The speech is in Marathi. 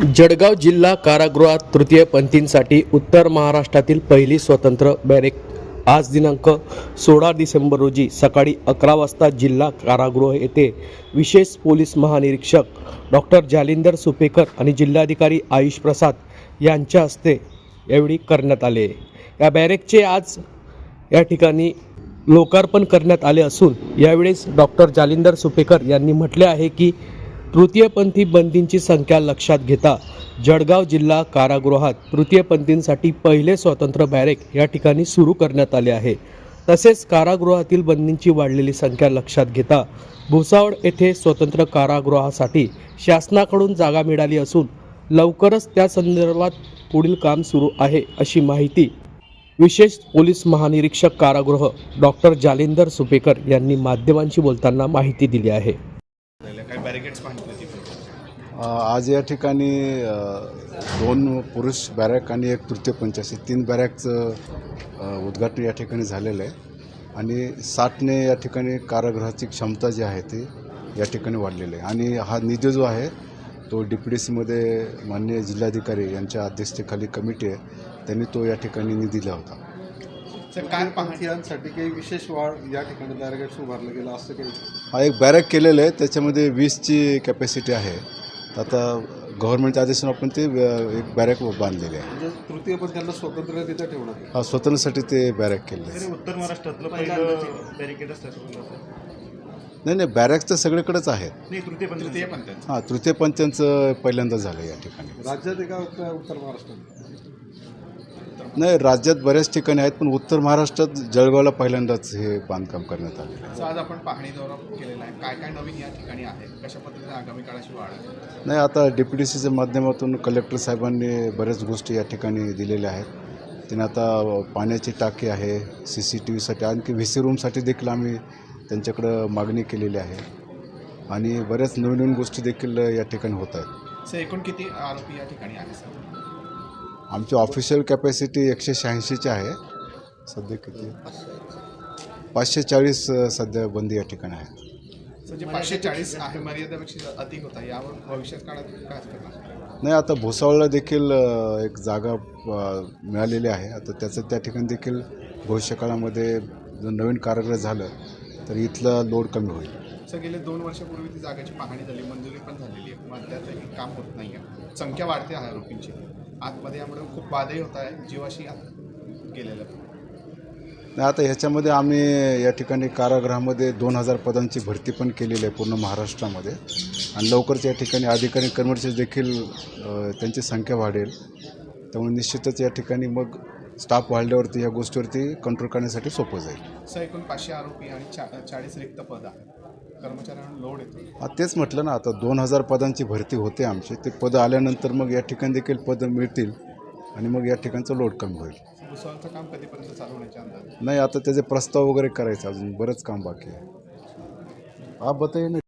जळगाव जिल्हा कारागृहात तृतीयपंथींसाठी उत्तर महाराष्ट्रातील पहिली स्वतंत्र बॅरेक. आज दिनांक सोळा डिसेंबर रोजी सकाळी अकरा वाजता जिल्हा कारागृह येथे विशेष पोलीस महानिरीक्षक डॉक्टर जालिंदर सुपेकर आणि जिल्हाधिकारी आयुष प्रसाद यांच्या हस्ते यावेळी करण्यात आले. या बॅरेकचे आज या ठिकाणी लोकार्पण करण्यात आले असून यावेळेस डॉक्टर जालिंदर सुपेकर यांनी म्हटले आहे की तृतीयपंथी बंदींची संख्या लक्षात घेता जळगाव जिल्हा कारागृहात तृतीयपंथींसाठी पहिले स्वतंत्र बॅरेक या ठिकाणी सुरू करण्यात आले आहे. तसेच कारागृहातील बंदींची वाढलेली संख्या लक्षात घेता भुसावळ येथे स्वतंत्र कारागृहासाठी शासनाकडून जागा मिळाली असून लवकरच त्या संदर्भात पुढील काम सुरू आहे अशी माहिती विशेष पोलीस महानिरीक्षक कारागृह डॉक्टर जालिंदर सुपेकर यांनी माध्यमांशी बोलताना माहिती दिली आहे. आज या ठिकाणी दोन पुरुष बॅरॅक आणि एक तृतीयपंच असे तीन बॅरॅकचं उद्घाटन या ठिकाणी झालेलं आहे. आणि साठने या ठिकाणी कारागृहाची क्षमता जी आहे ती या ठिकाणी वाढलेली आहे. आणि हा निधी जो आहे तो डी पी डी सीमध्ये माननीय जिल्हाधिकारी यांच्या अध्यक्षतेखाली कमिटी आहे. त्यांनी तो या ठिकाणी निधी दिला होता. काय पाहणी काही विशेष वाढ या ठिकाणी बॅरिगेट्स उभारलं गेलं असं काही? हा एक बॅरॅक केलेलं आहे त्याच्यामध्ये वीसची कॅपॅसिटी आहे. आता गव्हर्नमेंटच्या आदेशानं आपण ते एक बॅरॅक बांधलेली आहे. म्हणजे तृतीय पण त्यांना स्वतंत्र तिथं ठेवणार हा स्वतंत्रसाठी ते बॅरॅक केले आहे. उत्तर महाराष्ट्रातलं पहिलं बॅरिकेड नाही नाही बॅरॅक्स तर सगळीकडेच आहेत. नाही तृतीय पण तृतीय पण हां तृतीयपंथीयांचं पहिल्यांदा झालं या ठिकाणी. राज्यात एका उत्तर महाराष्ट्रात. नाही राज्यात बऱ्याच ठिकाणी आहेत पण उत्तर महाराष्ट्रात जळगावला पहिल्यांदाच हे बांधकाम करण्यात आलेलं आहे. आज आपण पाहणी दौरा केलेला आहे. काय काय नवीन या ठिकाणी आहे? कशा पद्धतीने आगामी काळाची वाढ नाही आता डी सीच्या माध्यमातून कलेक्टर साहेबांनी बऱ्याच गोष्टी या ठिकाणी दिलेल्या आहेत. त्यांनी आता पाण्याची टाकी आहे सी सी टी व्हीसाठी आणखी व्ही सी रूमसाठी देखील आम्ही त्यांच्याकडं मागणी केलेली आहे. आणि बऱ्याच नवीन नवीन गोष्टी देखील या ठिकाणी होत आहेत. सर एकूण किती आरोपी या ठिकाणी आहे सर? आमची ऑफिशियल कॅपॅसिटी एकशे शहाऐंशीची आहे. सध्या किती? पाचशे चाळीस सध्या बंदी या ठिकाणी आहे. पाचशे चाळीस आहे मर्यादेपेक्षा अधिक होता यावर भविष्यात काळात काय करणार नाही आता भुसावळला देखील एक जागा मिळालेली आहे. आता त्याचं त्या ठिकाणी देखील भविष्यकाळामध्ये जर नवीन कारागृह झालं तर इथला लोड कमी होईल. सर गेले दोन वर्षापूर्वी ती जागेची पाहणी झाली मंजुरी पण झालेली आहे. पण अद्यापही काम होत नाही आहे संख्या वाढते आहे आरोपींची. आतमध्ये यामुळे खूप वादही होत आहे जीवाशी आत गेलेलं. नाही आता ह्याच्यामध्ये आम्ही या ठिकाणी कारागृहामध्ये दोन हजार पदांची भरती पण केलेली आहे पूर्ण महाराष्ट्रामध्ये. आणि लवकरच या ठिकाणी अधिकारी कर्मचारी देखील अ, त्यांची संख्या वाढेल. त्यामुळे निश्चितच या ठिकाणी मग स्टाफ वाढल्यावरती ह्या गोष्टीवरती कंट्रोल करण्यासाठी सोपं जाईल. सर एकूण पाचशे आरोपी आणि चा चाळीस रिक्त पद. आहे कर्मचाऱ्यांना लोड येतो. हा तेच म्हटलं ना आता दोन हजार पदांची भरती होते आमची. ते पदं आल्यानंतर मग या ठिकाणी देखील पदं मिळतील आणि मग या ठिकाणचं लोड कमी होईल. भुसावळचं काम कधीपर्यंत चालू होण्याचे अंदाज? नाही आता त्याचे प्रस्ताव वगैरे करायचे अजून. बरंच काम बाकी आहे. हा बताइए ना